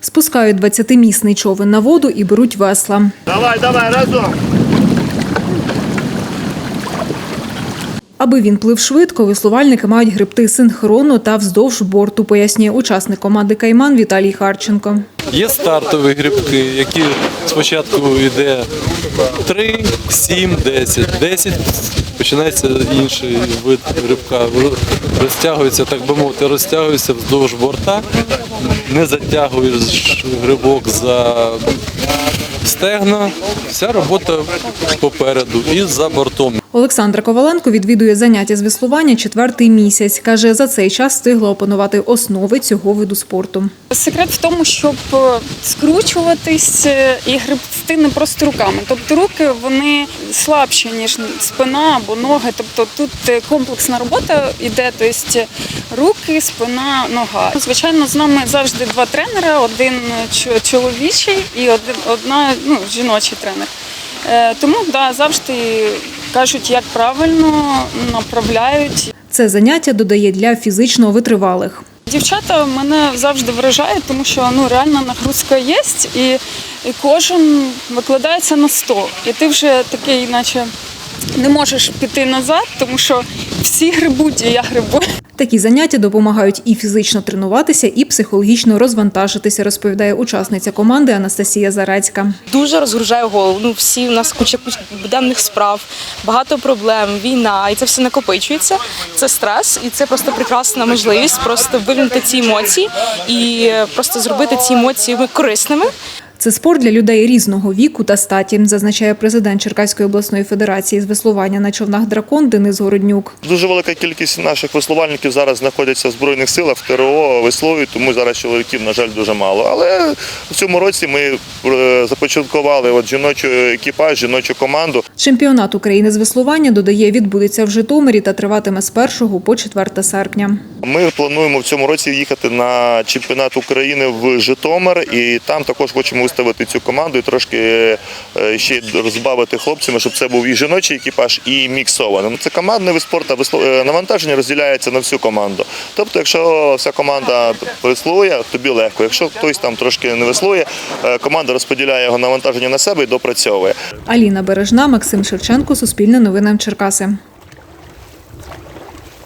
Спускають 20-місний човен на воду і беруть весла. Давай, давай, разом. Аби він плив швидко, веслувальники мають гребти синхронно та вздовж борту, пояснює учасник команди Кайман Віталій Харченко. Є стартові грибки, які спочатку йде 3, 7, 10. 10 починається інший вид грибка. Розтягується, так би мовити, розтягується вздовж борта, не затягуєш грибок за стегна. Вся робота попереду і за бортом. Олександра Коваленко відвідує заняття з веслування четвертий місяць. Каже, за цей час встигла опанувати основи цього виду спорту. Секрет в тому, щоб е, скручуватись е, і гребсти не просто руками. Тобто руки вони слабші, ніж спина або ноги. Тобто тут е, комплексна робота йде, тобто руки, спина, нога. Звичайно, з нами завжди два тренера: один чоловічий і один одна ну, жіночий тренер. Е, Тому да, завжди кажуть, як правильно направляють. Це заняття додає для фізично витривалих. Дівчата мене завжди вражають, тому що ну реальна нагрузка є, і, і кожен викладається на 100. І ти вже такий, наче не можеш піти назад, тому що всі грибуть, і я грибу. Такі заняття допомагають і фізично тренуватися, і психологічно розвантажитися, розповідає учасниця команди Анастасія Зарецька. дуже розгружає голову. Ну всі у нас куча куча буденних справ, багато проблем, війна, і це все накопичується. Це стрес, і це просто прекрасна можливість просто вивільнити ці емоції і просто зробити ці емоції корисними. Це спорт для людей різного віку та статі, зазначає президент Черкаської обласної федерації з веслування на човнах дракон Денис Городнюк. Дуже велика кількість наших веслувальників зараз знаходяться в Збройних силах, в ТРО, веслують, тому зараз чоловіків, на жаль, дуже мало. Але в цьому році ми е, започаткували от жіночу екіпаж, жіночу команду. Чемпіонат України з веслування додає відбудеться в Житомирі та триватиме з 1 по 4 серпня. Ми плануємо в цьому році їхати на чемпіонат України в Житомир, і там також хочемо виставити цю команду і трошки е, ще розбавити хлопцями, щоб це був і жіночий екіпаж, і міксований. Ну, Це командний вид спорту, е, навантаження розділяється на всю команду. Тобто, якщо вся команда веслує, тобі легко. Якщо хтось там трошки не веслує, е, команда розподіляє його навантаження на себе і допрацьовує. Аліна Бережна, Максим Шевченко, Суспільне новини Черкаси.